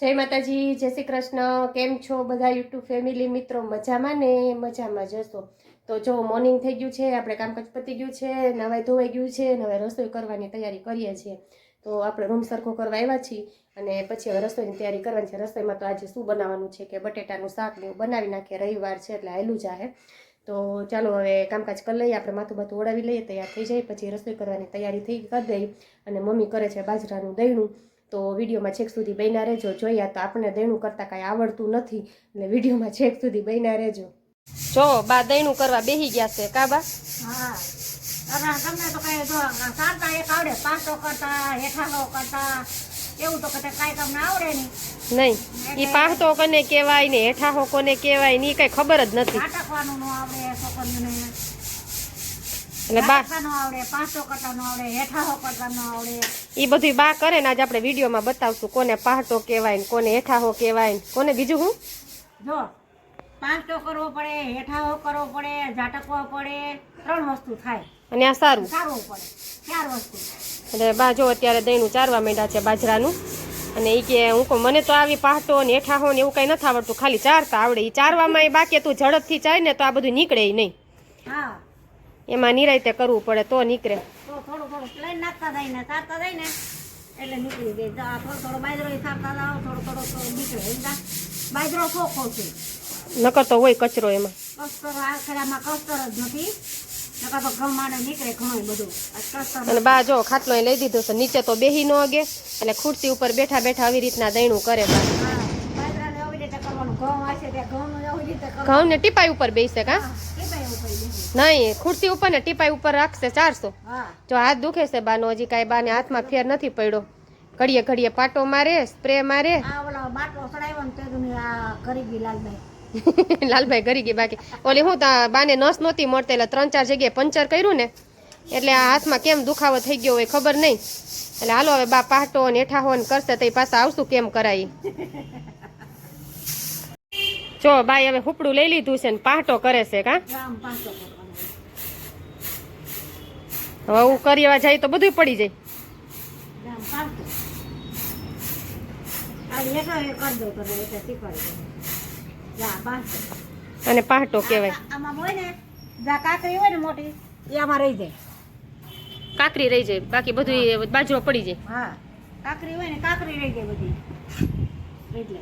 જય માતાજી, જય શ્રી કૃષ્ણ. કેમ છો બધા યુટ્યુબ ફેમિલી મિત્રો? મજામાં ને? મજામાં જશો. તો જો મોર્નિંગ થઈ ગયું છે, આપણે કામકાજ પતી ગયું છે, નવાઈ ધોવાઈ ગયું છે નવાઈ રસોઈ કરવાની તૈયારી કરીએ છીએ. તો આપણે રૂમ સરખો કરવા આવ્યા છીએ અને પછી હવે રસોઈની તૈયારી કરવાની છે. રસોઈમાં તો આજે શું બનાવવાનું છે કે બટેટાનું શાક ને બનાવી નાખીએ. રવિવાર છે એટલે આયલું જાહે તો ચાલો હવે કામકાજ કરી લઈએ. આપણે માથું માથું ઓળાવી લઈએ, તૈયાર થઈ જાય, પછી રસોઈ કરવાની તૈયારી થઈ કરી દઈએ. અને મમ્મી કરે છે બાજરાનું દહીણું તો વિડીયોમાં છેક સુધી બન્યા રહેજો. જોયા તો આપણને દહીણું કરતાં કાંઈ આવડતું નથી. એટલે વિડીયોમાં છેક સુધી બન્યા રહેજો. જો બા દહીણું કરવા બેસી ગયા છે. કા બા? તમને તો કઈ જો સારતા એક આવડે પાંચસો કરતા હેઠાનો કરતા એવું તો કદાચ કાંઈ તમને આવડે નહીં. નહીં. ઈ પાહતો કોને કહેવાય ને હેઠા કોને કહેવાયની કઈ ખબર જ નથી. નાટકવાનું ન આવડે છોકરીઓને એટલે બા નાટકવાનું આવડે પાંચસો કરતા નો આવડે હેઠાનો કરતા નો આવડે. ઈ બધું બા કરે ને આજે આપણે વિડીયોમાં બતાવશું કોને પાહટો કહેવાય ને કોને હેઠાહો કહેવાય ને. કોને બીજું હું? જો પાંચસો કરવો પડે હેઠાહો કરવો પડે ઝાટકવો પડે ત્રણ વસ્તુ થાય. અને આ સારું. ચારવું પડે. ચાર વસ્તુ એટલે બા જો અત્યારે દહીંનું ચારવા માંડ્યા છે બાજરાનું. અને એ કે હું કહું મને તો આવી પાહટો ને હેઠાહો ને એવું કાંઈ નથી આવડતું. ખાલી ચારતા આવડે. એ ચારવામાં એ બાકી તું ઝડપથી ચાય ને તો આ બધું નીકળે નહીં. હા. એમાં નિરાયતે કરવું પડે તો નીકળે. તો થોડું થોડું પ્લેન નાખતા જાય ને સારતા જાય ને એટલે નીકળી જાય. થોડો થોડો બાજરો સારતા જાઓ થોડો થોડો નીકળે બાજરો ચોખ્ખો છે. નકર તો હોય કચરો એમાં. કસ્તર આખરામાં કસ્તર જ નથી. નકર તો ગમાડે નીકળે ઘણું બધું. અને બા જો ખાટલો લઈ દીધો છે નીચે તો બેહી ન અગે એટલે ખુરશી ઉપર બેઠા બેઠા આવી રીતના દૈણું કરે બા. ઘઉં ને ટીપાઈ ઉપર બેસે કા હા, એ ભાઈ એવું કહી દીધું. નહીં ખુરશી ઉપર ને ટીપાઈ ઉપર રાખશે ચારસો. જો હાથ દુખે છે બાનો હજી કાંઈ બાને હાથમાં ફેર નથી પડ્યો. ઘડીએ ઘડીએ પાટો મારે સ્પ્રે મારે. લાલભાઈ. ઘરી ગઈ બાકી. ઓલી હું તા બાને નસ નહોતી મળતી એટલે ત્રણ ચાર જગ્યાએ પંચર કર્યું ને એટલે આ હાથમાં કેમ દુખાવો થઈ ગયો હોય ખબર નહીં. એટલે હાલો હવે બા પાટો ને એઠા ને કરશે તો પાછા આવશું કેમ કરાય. જો બાઈ હવે હુપડું લઈ લીધું છે ને પાટો કરે છે કા? હવે હું કરવા જાય તો બધું પડી જાય. અને પાટો કહેવાય. આ- આમાં હોય ને જા કાકરી હોય ને મોટી એ આમાં રહી જાય. કાકરી રહી જાય બાકી બધું બાજરો પડી જાય. હા. કાકરી હોય ને કાકરી રહી જાય બધી. એટલે.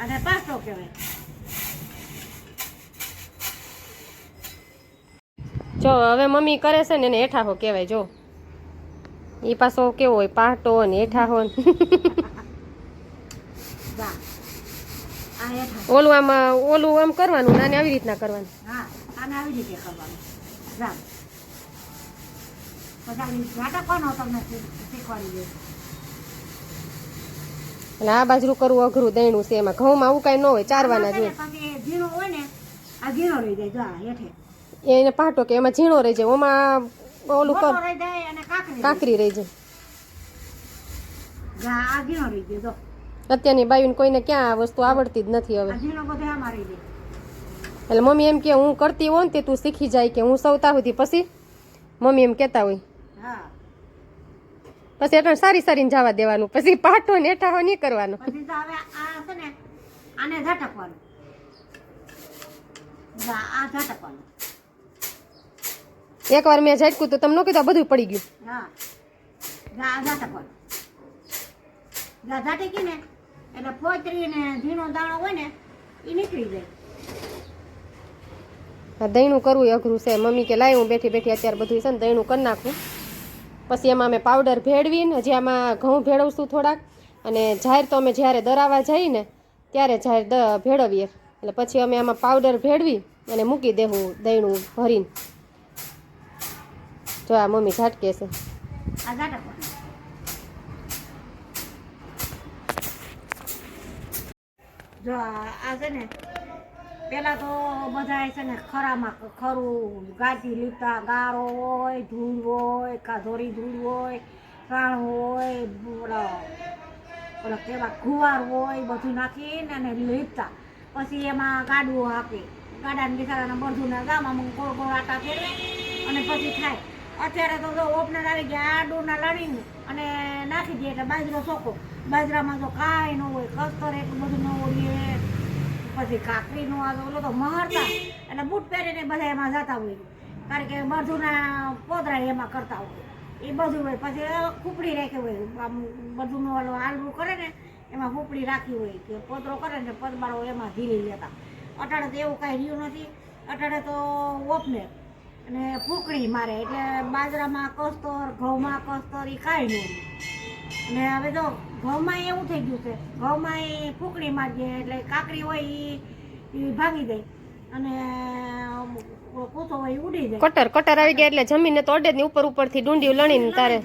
અને પાટો કહેવાય. જો, હવે મમ્મી કરે છે ને એને હેઠાહો કહેવાય, જો. એ પાછો કેવો હોય, પાટો ને હેઠાહો ઓલું આમ ઓલું આમ કરવાનું નાને આવી રીતના કરવાનું. આ બાજરું કરવું અઘરું દહીણું છે એમાં. ઘઉંમાં આવું કાંઈ ન હોય, ચારવાના જોઈએ હોય એને પાટો કે એમાં ઝીણો રહી જાય ઓમાં ઓલું કર. કાકરી રહી જાય. અત્યારની બાયુને કોઈને ક્યાં આ વસ્તુ આવડતી જ નથી હવે. એટલે મમ્મી એમ કે હું કરતી હોઉં ને તે તું શીખી જાય કે હું સૌતા સુધી પછી મમ્મી એમ કહેતા હોય. પછી એટલે સારી સારી જવા દેવાનું પછી પાટો ને એઠાવો નહીં કરવાનો. આને ઝટકવાનું. આ ઝટકવાનું. એકવાર મેં ઝટકું તો તમને કીધું બધું પડી ગયું. હા. જા આ ઝટકવાનું જા ઝટકી ને એટલે ફોતરી ને ઝીણો દાણો હોય ને એ નીકળી જાય. દહીણું કરવું અઘરું છે. મમ્મી કે લાવી હું બેઠી બેઠી અત્યારે બધું છે ને દહીણું કરી નાખું. પછી એમાં અમે પાવડર ભેળવીને હજી આમાં ઘઉં ભેળવશું થોડાક. અને જાહેર તો અમે જ્યારે દરાવા જઈએ ને ત્યારે જાહેર ભેળવીએ. એટલે પછી અમે આમાં પાવડર ભેળવી અને મૂકી દેવું દહીણું ભરીને. જો આ મમ્મી ઝાટકે છે. જો આ છે ને, પેલા તો બધા છે ને ખરામાં ખરું ગાદી લીતા ગારો હોય, ધૂળ હોય કાધોરી ધૂળ હોય કાણ હોય, ઓલો ઓલો કેવા ગુવાર હોય, બધું નાખીને અને લીપતા. પછી એમાં ગાડું આપે. ગાડાને બિચારાને બધું ગામાં ગોળ ગોળ આટા ફેરવે અને પછી થાય અત્યારે તો ઓપનર આવી ગયા આડુના લણીને અને નાખી દે એટલે બાજરો સોકો બાજરામાં તો કાંઈ ન હોય કસ્તર એટલું બધું ન હોય પછી કાકરીનો આ ઓલો તો મહરતા. એટલે બૂટ પહેરીને બધા એમાં જતા હોય. કારણ કે બધુંના પોતરા એમાં કરતા હોય. એ બધું હોય. પછી કૂપડી રાખી હોય. આમ બધું ઓલો આલવું કરે ને, એમાં કૂપડી રાખી હોય કે પોતરો કરે ને, પદબાળો એમાં ઢીલી લેતા. અટાણે તો એવું કાંઈ રહ્યું નથી. અટાણે તો ઓપને અને ફૂકડી મારે એટલે બાજરામાં કસ્તર ઘઉંમાં કસ્તર એ કાંઈ નહીં અને હવે જો ઘઉંમાં એવું થઈ ગયું છે ઘઉંમાં એ ફૂકડી મારીએ એટલે કાકરી હોય એ ભાગી જાય અને કૂસો હોય ઉડી જાય. કટર કટર આવી ગયા એટલે જમીને તો અડે ઉપર ઉપરથી ડુંડિયું લણીને તારે.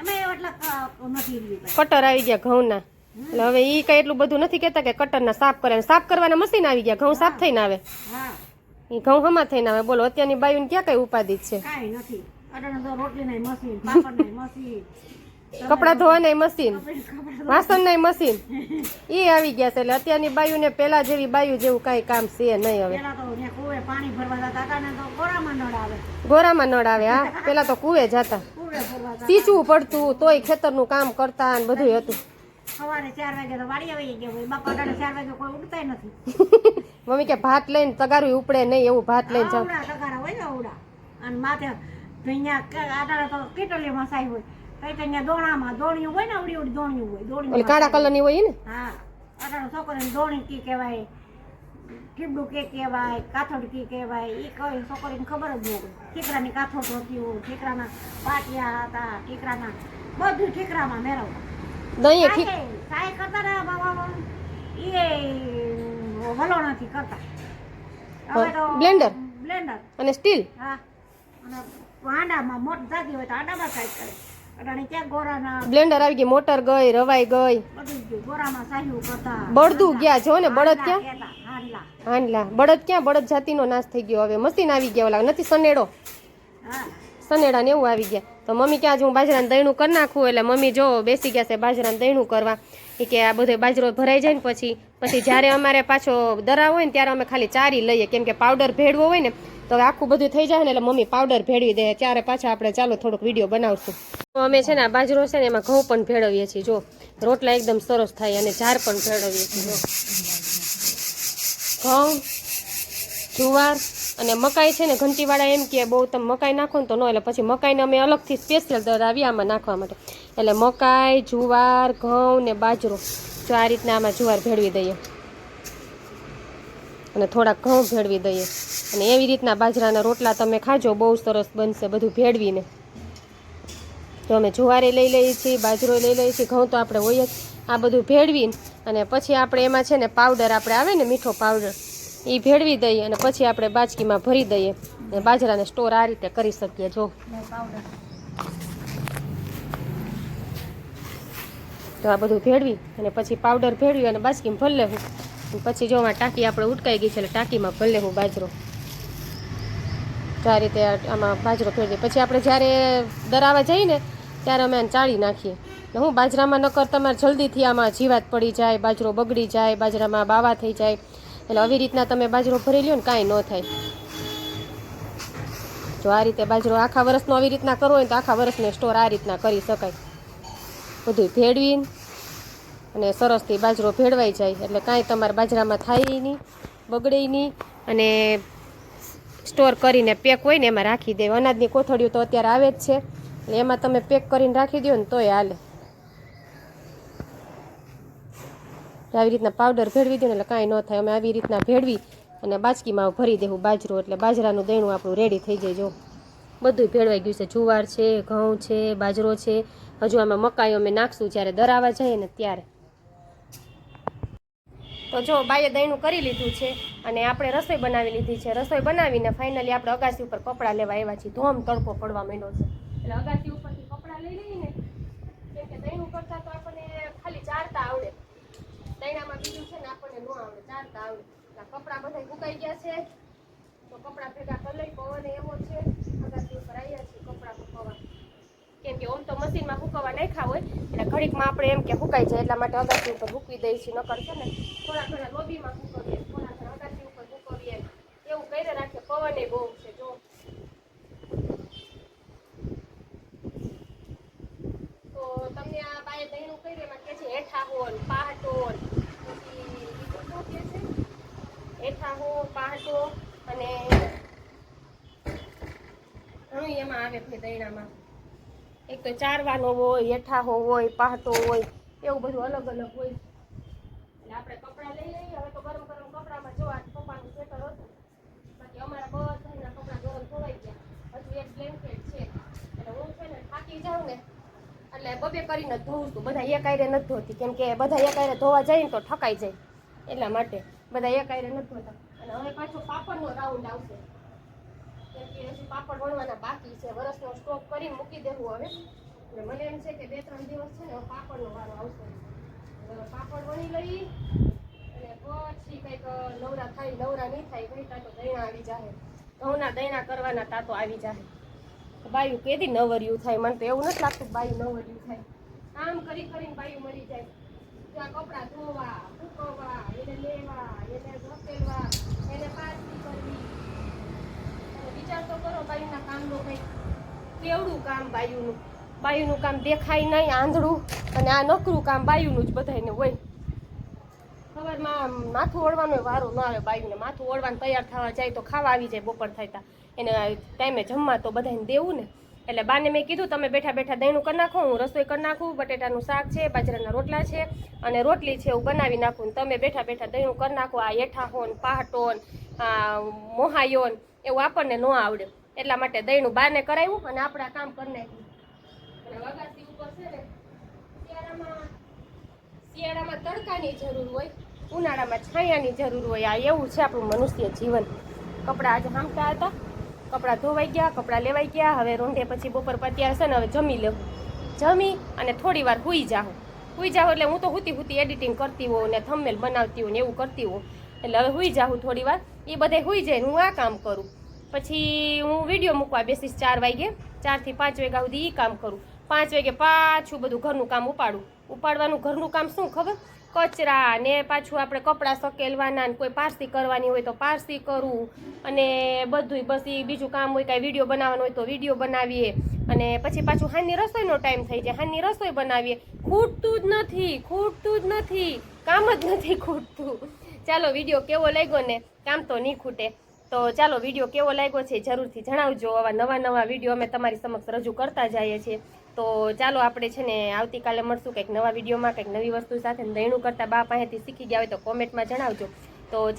એમાં એટલા નથી કટર આવી ગયા ઘઉંના. એટલે હવે એ કઈ એટલું બધું નથી કેતા કે કટરના સાફ કરે. સાફ કરવાના મશીન આવી ગયા ઘઉં સાફ થઈને આવે. હા. ઘઉં હમા થઈને આવે. બોલો અત્યારની બાયુને ક્યાં કઈ ઉપાધિ છે? કાંઈ નથી. અટાણે તો રોટલી મશીન પાપડ મશીન કપડાં ધોવાના મશીન વાસણ નહીં મશીન એ આવી ગયા છે એટલે અત્યારની બાયુને પેલા જેવી બાયુ જેવું કાંઈ કામ છે નહીં હવે. ગોરામાં નળ આવે. હા. પેલા તો કુવે જતા. સીચવું પડતું તોય ખેતરનું કામ કરતા ને બધું હતું. સવારે ચાર વાગે તો વાડી આવી ગયા હોય. બાપા ચાર વાગે કોઈ ઉડતા નથી. મમ્મી કે ભાત લઈને તગારું ઉપડે નહીં એવું ભાત લઈને જાવ તગારા હોય ને ઉડા. અને માથે ભૈયા આટાડે તો કેટલી મસાઈ હોય. કઈ તો અહીંયા દોણામાં દોણિયું હોય ને ઉડી ઉડી દોણિયું હોય. દોણિયું કાળા કલરની હોય ને? હા. આટાડે છોકરીને દોણી કી કહેવાય ઠીબડું કે કહેવાય કાથોડ કી કહેવાય. એ કઈ છોકરીને ખબર જ ન હોય. ઠીકરાની કાથોડ હતી ઠીકરાના પાટિયા હતા ઠીકરાના બધું ઠીકરામાં મેળવતા. દહીં ઠીક સાય કરતા ને બાબા એ વલોણાથી કરતા. હવે તો બ્લેન્ડર? બ્લેન્ડર. અને સ્ટીલ? હા. અને વાંડામાં મોટ જાતી હોય તો આડામાં સાઈડ કરે. બ્લેન્ડર આવી ગઈ મોટર ગઈ રવાઈ ગઈ. બળદું ગયા જો ને બળદ ક્યાં? હાંડલા બળદ ક્યાં? બળદ જાતિનો નાશ થઈ ગયો. હવે મશીન આવી ગયા ઓલા. નથી સનેડો? સનેડા ને એવું આવી ગયા. તો મમ્મી ક્યાં હું બાજરાનું દહીણું કરી નાખું. એટલે મમ્મી જો બેસી ગયા છે બાજરાનું દહીણું કરવા. એ કે આ બધો બાજરો ભરાઈ જાય ને પછી. પછી જ્યારે અમારે પાછો દરા હોય ને ત્યારે અમે ખાલી ચારી લઈએ. કેમ કે પાવડર ભેળવો હોય ને, તો આખું બધું થઈ જાય ને એટલે મમ્મી પાવડર ભેળવી દે. ત્યારે પાછા આપણે ચાલો થોડોક વીડિયો બનાવશું. તો અમે છે ને આ બાજરો છે ને એમાં ઘઉં પણ ભેળવીએ છીએ. જો, રોટલા એકદમ સરસ થાય અને ઝાર પણ ભેળવીએ છીએ. ઘઉં જુવાર અને મકાઈ છે ને, ઘંટીવાળા એમ કે બહુ તમે મકાઈ નાખો ને તો ન એટલે પછી મકાઈને અમે અલગથી સ્પેશિયલ આવી આમાં નાખવા માટે. એટલે મકાઈ, જુવાર, ઘઉં ને બાજરો. જો આ રીતના આમાં જુવાર ભેળવી દઈએ. અને થોડાક ઘઉં ભેળવી દઈએ. અને એવી રીતના બાજરાના રોટલા તમે ખાજો, બહુ સરસ બનશે બધું ભેળવીને. તો અમે જુવારે લઈ લઈએ છીએ, બાજરો લઈ લઈએ છીએ, ઘઉં તો આપણે હોય જ. આ બધું ભેળવીને, અને પછી આપણે એમાં છે ને પાવડર આપણે આવે ને, મીઠો પાવડર એ ભેળવી દઈએ અને પછી આપણે બાચકીમાં ભરી દઈએ. અને બાજરાને સ્ટોર આ રીતે કરી શકીએ, જો. તો આ બધું ભેળવી અને પછી પાવડર ભેળવી અને બાચકીમાં ભરી લેવું. પછી જો આમાં ટાંકી આપણે ઉટકાઈ ગઈ છે એટલે ટાંકીમાં ભરી લેવું બાજરો. તો આ રીતે આમાં બાજરો ભેળવી પછી આપણે જ્યારે દરાવા જઈએ ને, ત્યારે અમે આને ચાળી નાખીએ. એટલે હું બાજરામાં નકર તમારે જલ્દીથી આમાં જીવાત પડી જાય, બાજરો બગડી જાય, બાજરામાં બાવા થઈ જાય. એટલે આવી રીતના તમે બાજરો ભરી લ્યો ને કાંઈ ન થાય. જો આ રીતે બાજરો આખા વર્ષનો આવી રીતના કરવો હોય તો આખા વર્ષને સ્ટોર આ રીતના કરી શકાય. બધું ભેળવીને અને સરસથી બાજરો ભેળવાઈ જાય. એટલે કાંઈ તમારે બાજરામાં થાય નહીં, બગડે નહીં અને સ્ટોર કરીને પેક હોય ને એમાં રાખી દે અનાજની કોથળીઓ તો અત્યારે આવે જ છે. એટલે એમાં તમે પેક કરીને રાખી દો ને તોય હાલે. આવી રીતના પાવડર ભેળવી દઉં એટલે કાંઈ ન થાય. અમે આવી રીતના ભેળવી અને બાચકીમાં ભરી દેવું બાજરો એટલે બાજરાનું દહીણું આપણું રેડી થઈ જાય જો. બધું ભેળવાઈ ગયું છે. જુવાર છે, ઘઉં છે, બાજરો છે. હજુ આમાં મકાઈ અમે નાખશું જ્યારે દરાવા જઈએ ને ત્યારે. તો જો બાઈએ દહીણું કરી લીધું છે અને આપણે રસોઈ બનાવી લીધી છે. રસોઈ બનાવીને ફાઇનલી આપણે અગાસી ઉપર કપડાં લેવા આવ્યા છીએ. ધોમ તડકો પડવા માંડ્યો છે. એટલે અગાસી ઉપરથી કપડાં લઈ લઈએ ને. કેમ કે દહીંનું કરતાં તો આપણને ખાલી ચારતા આવડે. દહીંનામાં બીજું છે ને આપણને ન આવડે, ચાલતા આવડે. કપડાં બધા ઉકાઈ ગયા છે. તો કપડાં ભેગા કરી લઈ, પવન એવો છે. અગાસી ઉપર આવ્યા છીએ કપડાં સુકવવા. કેમ કે તો મશીનમાં સુકવવા નાખ્યા હોય, એટલે ઘડીકમાં આપણે એમ કે સુકાઈ જાય એટલા માટે અગાસી ઉપર મૂકવી દઈએ છીએ, નકર છે ને થોડા ઘણા લોબીમાં સુકવીએ, થોડા ઘણા અગાસી ઉપર સુકવીએ. એવું કરીને રાખીએ પવન એ બહુ છે, જો. તો તમને આ બાએ દહીણું કર્યું એમાં કે છે, હેઠા હોન પહાટો પછી બીજું શું કે છે હેઠા હો પહાટો અને ઘણું એમાં આવે છે દૈણામાં એક તો ચારવાનો હોય હેઠાહો હોય પાહતો હોય, એવું બધું અલગ અલગ હોય. એટલે આપણે કપડાં લઈ લઈએ, હવે તો ગરમ ગરમ કપડામાં જો આ પપ્પાનું સ્વેટર હતું. બાકી અમારા બધાના કપડાં ગરમ ધોવાઈ ગયા. હજુ એક બ્લેન્કેટ છે. એટલે હું છે ને થાકી જાઉં ને, એટલે બબે કરીને ધોઉં છું. એક આયરે નથી ધોતી. કેમ બધા એક ધોવા જાય ને તો ઠકાઈ જાય એટલા માટે. બધા એક આયરે નથી ધોતા. અને હવે પાછો પાપડનો રાઉન્ડ આવશે. કે હજી પાપડ વણવાના બાકી છે. વરસનો સ્ટોક કરી મૂકી દેવું હવે. એટલે મને એમ છે કે બે, ત્રણ દિવસ છે ને પાપડનો વારો આવશે. પાપડ વણી લઈ અને પછી કંઈક નવરા થાય, નવરા નહીં થાય, કઈ તો દૈણા આવી જાય ઘઉંના દૈણા કરવાના તાતો આવી જાય બાયું કેદી નવર્યું થાય? મને તો એવું નથી લાગતું બાયું નવર્યું થાય. કામ કરી કરીને બાયું મરી જાય. કપડાં ધોવા, સૂકવવા, એને લેવા, એને ધકેલવા, એને પાછી કરવી. વિચાર તો કરો બાયુના કામનું કંઈક. કેવડું કામ બાયુનું? બાયુનું કામ દેખાય નહીં, આંધળું. અને આ નકરું કામ બાયુનું જ બધાને હોય. સવારમાં માથું ઓળવાનો વારો ન આવે બાયુને. માથું ઓળવાનું તૈયાર થવા જાય તો ખાવા આવી જાય બપોર થાય એને ટાઈમે જમવા તો બધાને દેવું ને. એટલે બાને મેં કીધું, તમે બેઠા બેઠા દહીંનું કરી નાખો, હું રસોઈ કરી નાખું, બટેટાનું શાક છે, બાજરાના રોટલા છે, અને રોટલી છે એવું બનાવી નાખું તમે બેઠા બેઠા દહીંનું કરી નાખો, આ એઠાહોન, પહાટોન મોહાયોન, એવું આપણને ન આવડે. એટલા માટે દહીંનું બાને કરાવ્યું, અને આપણા કામ કરી નાખ્યું. ઉપર છે શિયાળામાં શિયાળામાં તડકાની જરૂર હોય, ઉનાળામાં છાયાની જરૂર હોય, આ એવું છે આપણું મનુષ્ય જીવન. કપડાં આજે હામતા હતા. કપડાં ધોવાઈ ગયા, કપડાં લેવાઈ ગયા, હવે રોંઢે પછી બપોર પત્યા હશે ને હવે જમી લેવું જમી અને થોડી વાર હુઈ જાઉં. હુઈ જાઉં એટલે હું તો હુતી હુતી એડિટિંગ કરતી હોઉં ને થમેલ બનાવતી હોઉં ને એવું કરતી હોઉં. એટલે હવે હુઈ જાઉં થોડી વાર. એ બધે હુઈ જાય હું આ કામ કરું. પછી હું વીડિયો મૂકવા બેસીશ ચાર વાગે. ચારથી પાંચ વાગ્યા સુધી એ કામ કરું. પાંચ વાગે પાછું બધું ઘરનું કામ ઉપાડું. ઉપાડવાનું ઘરનું કામ શું ખબર? કચરા ને પાછું આપણે કપડાં સકેલવાના ને કોઈ પારસી કરવાની હોય તો પારસી કરવું અને બધું બસ એ બીજું કામ હોય કાંઈ વીડિયો બનાવવાનો હોય તો વીડિયો બનાવીએ. અને પછી પાછું હાની રસોઈનો ટાઈમ થઈ જાય. હાની રસોઈ બનાવીએ. ખૂટતું જ નથી, ખૂટતું જ નથી. કામ જ નથી ખૂટતું. ચાલો વીડિયો કેવો લાગ્યો ને? કામ તો નહીં ખૂટે. તો ચાલો વીડિયો કેવો લાગ્યો છે જરૂરથી જણાવજો. આવા નવા નવા વીડિયો અમે તમારી સમક્ષ રજૂ કરતા જઈએ છીએ. તો ચાલો આપણે છે ને આવતીકાલે મળશું કંઈક નવા વિડીયોમાં, કંઈક નવી વસ્તુ સાથે. દહીણું કરતાં બા પાસેથી શીખી ગયા હોય તો કોમેન્ટમાં જણાવજો. તો ચાલો